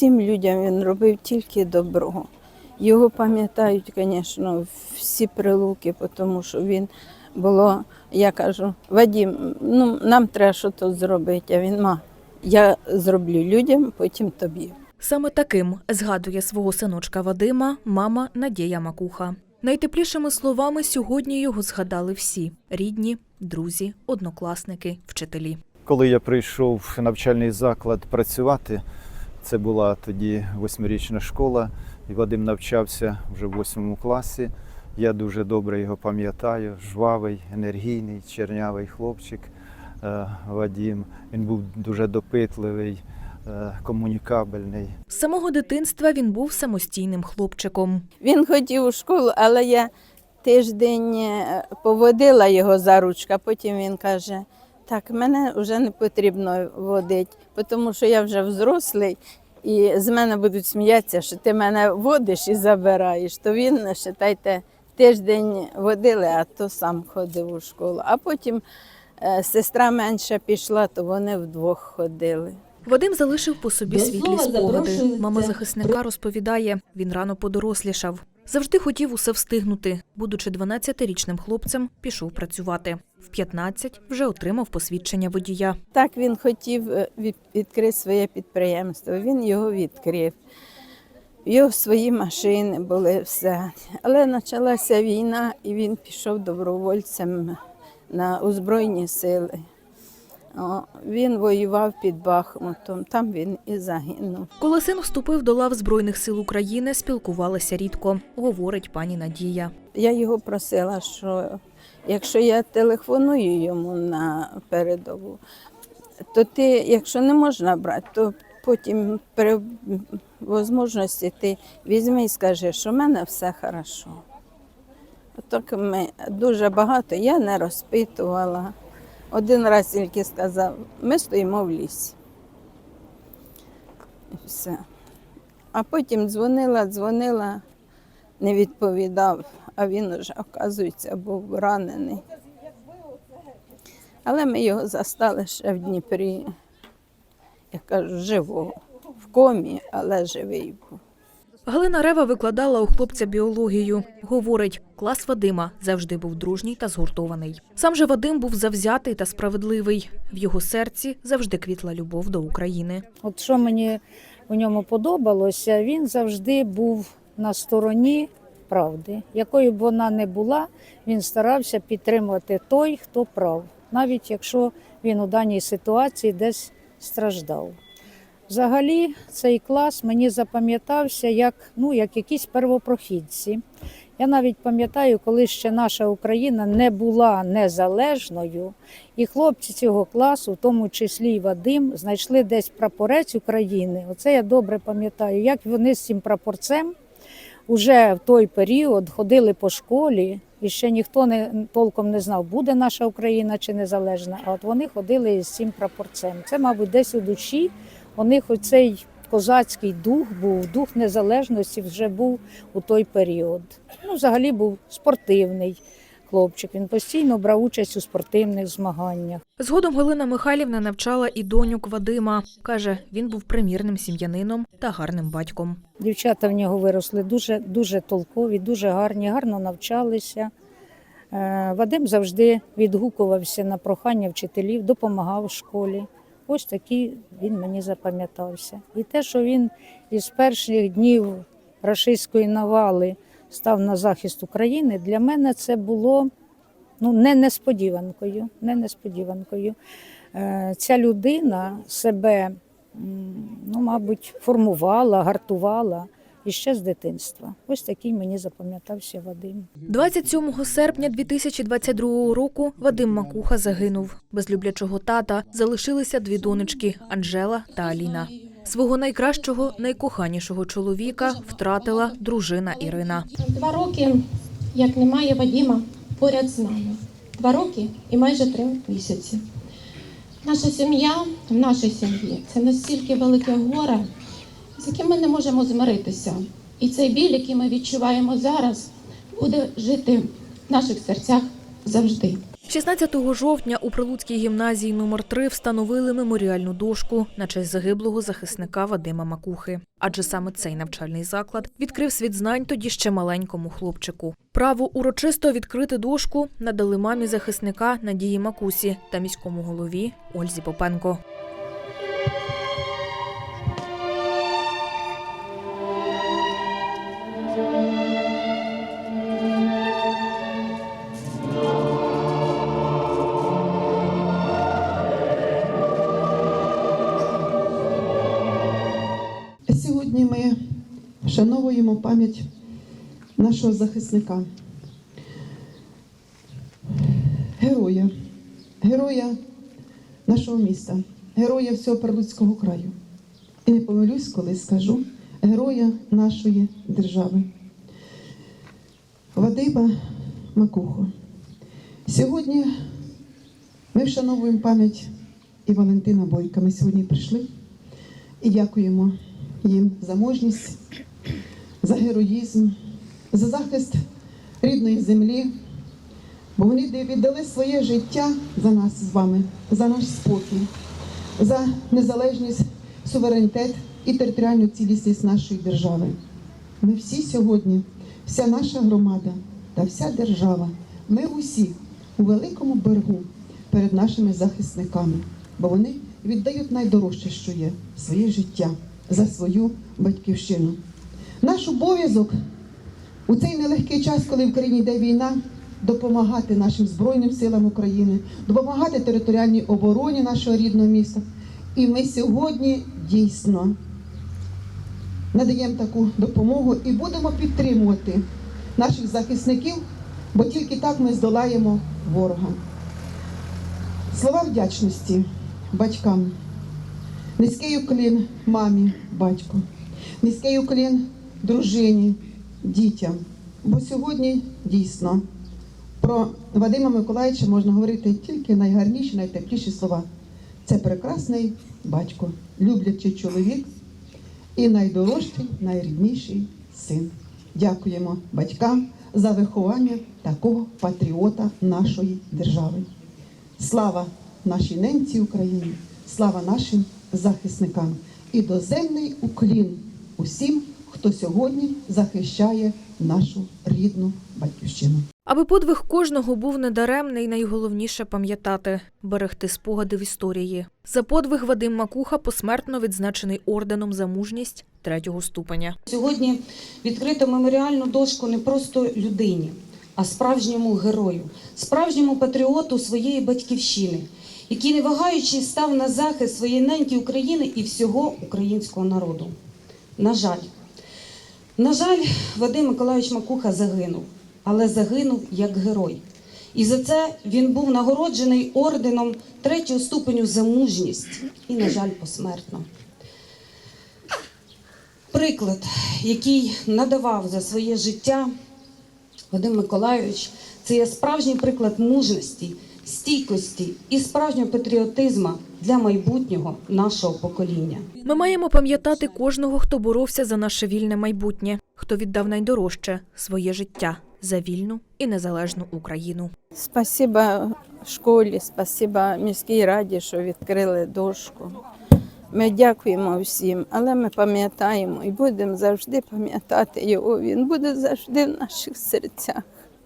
всім людям він робив тільки добро. Його пам'ятають, звісно, всі прилуки, тому що він було, я кажу, Вадім, ну нам треба щось зробити. А він ма, я зроблю людям, потім тобі. Саме таким згадує свого синочка Вадима мама Надія Макуха. Найтеплішими словами сьогодні його згадали всі рідні, друзі, однокласники, вчителі. Коли я прийшов в навчальний заклад працювати, це була тоді восьмирічна школа, і Вадим навчався вже в восьмому класі. Я дуже добре його пам'ятаю. Жвавий, енергійний, чернявий хлопчик е, Вадим. Він був дуже допитливий, е, комунікабельний. З самого дитинства він був самостійним хлопчиком. Він хотів у школу, але я тиждень е, поводила його за ручку, а потім він каже: так, мене вже не потрібно водити, тому що я вже взрослий, і з мене будуть сміятися, що ти мене водиш і забираєш. То він, вважайте, тиждень водили, а то сам ходив у школу. А потім е, сестра менша пішла, то вони вдвох ходили. Вадим залишив по собі світлі спогади. Мама захисника розповідає, він рано подорослішав. Завжди хотів усе встигнути. Будучи 12-річним хлопцем, пішов працювати. В 15 вже отримав посвідчення водія. Так він хотів е, відкрити своє підприємство. Він його відкрив. Його свої машини були все. Але почалася війна, і він пішов добровольцем на озброєні сили. Він воював під Бахмутом, там він і загинув. Коли син вступив до лав Збройних сил України, спілкувалися рідко, говорить пані Надія. Я його просила, що якщо я телефоную йому на передову, то ти, якщо не можна брати, то потім при можливості ти візьми і скажи, що в мене все хорошо. Так ми дуже багато я не розпитувала. Один раз тільки сказав, ми стоїмо в лісі. Все. А потім дзвонила, дзвонила, не відповідав, а він уже, оказується, був ранений. Але ми його застали ще в Дніпрі, я кажу, живого, в комі, але живий був. Галина Рева викладала у хлопця біологію. Говорить, клас Вадима завжди був дружній та згуртований. Сам же Вадим був завзятий та справедливий. В його серці завжди квітла любов до України. От що мені у ньому подобалося, він завжди був на стороні правди. Якою б вона не була, він старався підтримувати той, хто прав, навіть якщо він у даній ситуації десь страждав. Взагалі, цей клас мені запам'ятався як, ну, як якісь первопрохідці. Я навіть пам'ятаю, коли ще наша Україна не була незалежною, і хлопці цього класу, в тому числі і Вадим, знайшли десь прапорець України. Оце я добре пам'ятаю, як вони з цим прапорцем уже в той період ходили по школі, і ще ніхто не толком не знав, буде наша Україна чи незалежна. А от вони ходили з цим прапорцем. Це, мабуть, десь у душі у них оцей козацький дух був, дух незалежності вже був у той період. Ну, взагалі був спортивний хлопчик. Він постійно брав участь у спортивних змаганнях. Згодом Галина Михайлівна навчала і доньок Вадима. Каже, він був примірним сім'янином та гарним батьком. Дівчата в нього виросли дуже, дуже толкові, дуже гарні, гарно навчалися. Е, Вадим завжди відгукувався на прохання вчителів, допомагав в школі. Ось такий він мені запам'ятався. І те, що він із перших днів рашистської навали став на захист України, для мене це було ну, не несподіванкою. Не несподіванкою. Е, Ця людина себе ну, мабуть, формувала, гартувала іще з дитинства. Ось такий мені запам'ятався Вадим. 27 серпня 2022 року Вадим Макуха загинув. Без люблячого тата залишилися дві донечки Анжела та Аліна. Свого найкращого, найкоханішого чоловіка втратила дружина Ірина. Два роки, як немає Вадіма поряд з нами. Два роки і майже три місяці. Наша сім'я в нашій сім'ї це настільки велике горе, з яким ми не можемо змиритися. І цей біль, який ми відчуваємо зараз, буде жити в наших серцях завжди. 16 жовтня у Прилуцькій гімназії номер 3 встановили меморіальну дошку на честь загиблого захисника Вадима Макухи. Адже саме цей навчальний заклад відкрив світ знань тоді ще маленькому хлопчику. Право урочисто відкрити дошку надали мамі захисника Надії Макусі та міському голові Ользі Попенко. Вшановуємо пам'ять нашого захисника, героя, героя нашого міста, героя всього Прилуцького краю. І не помилюсь, коли скажу героя нашої держави. Вадима Макуху. Сьогодні ми вшановуємо пам'ять і Валентина Бойка. Ми сьогодні прийшли і дякуємо їм за мужність, за героїзм, за захист рідної землі, бо вони віддали своє життя за нас з вами, за наш спокій, за незалежність, суверенітет і територіальну цілісність нашої держави. Ми всі сьогодні, вся наша громада та вся держава, ми усі у великому боргу перед нашими захисниками, бо вони віддають найдорожче, що є своє життя за свою батьківщину. Наш обов'язок у цей нелегкий час, коли в країні йде війна, допомагати нашим Збройним силам України, допомагати територіальній обороні нашого рідного міста. І ми сьогодні дійсно надаємо таку допомогу і будемо підтримувати наших захисників, бо тільки так ми здолаємо ворога. Слова вдячності батькам. Низький уклін мамі, батьку, низький уклін дружині, дітям. Бо сьогодні дійсно про Вадима Миколаївича можна говорити тільки найгарніші, найтепліші слова. Це прекрасний батько, люблячий чоловік і найдорожчий, найрідніший син. Дякуємо батькам за виховання такого патріота нашої держави. Слава нашій ненці Україні, слава нашим захисникам і доземний уклін усім, хто сьогодні захищає нашу рідну батьківщину. Аби подвиг кожного був недаремний, найголовніше пам'ятати берегти спогади в історії. За подвиг Вадим Макуха посмертно відзначений орденом за мужність третього ступеня. Сьогодні відкрито меморіальну дошку не просто людині, а справжньому герою, справжньому патріоту своєї батьківщини, який, не вагаючи, став на захист своєї неньки України і всього українського народу. На жаль, на жаль, Вадим Миколайович Макуха загинув, але загинув як герой. І за це він був нагороджений орденом третього ступеню за мужність і, на жаль, посмертно. Приклад, який надавав за своє життя Вадим Миколайович, це є справжній приклад мужності, стійкості і справжнього патріотизму для майбутнього нашого покоління. Ми маємо пам'ятати кожного, хто боровся за наше вільне майбутнє, хто віддав найдорожче своє життя за вільну і незалежну Україну. Спасіба школі, спасіба міській раді, що відкрили дошку. Ми дякуємо всім, але ми пам'ятаємо і будемо завжди пам'ятати його. Він буде завжди в наших серцях.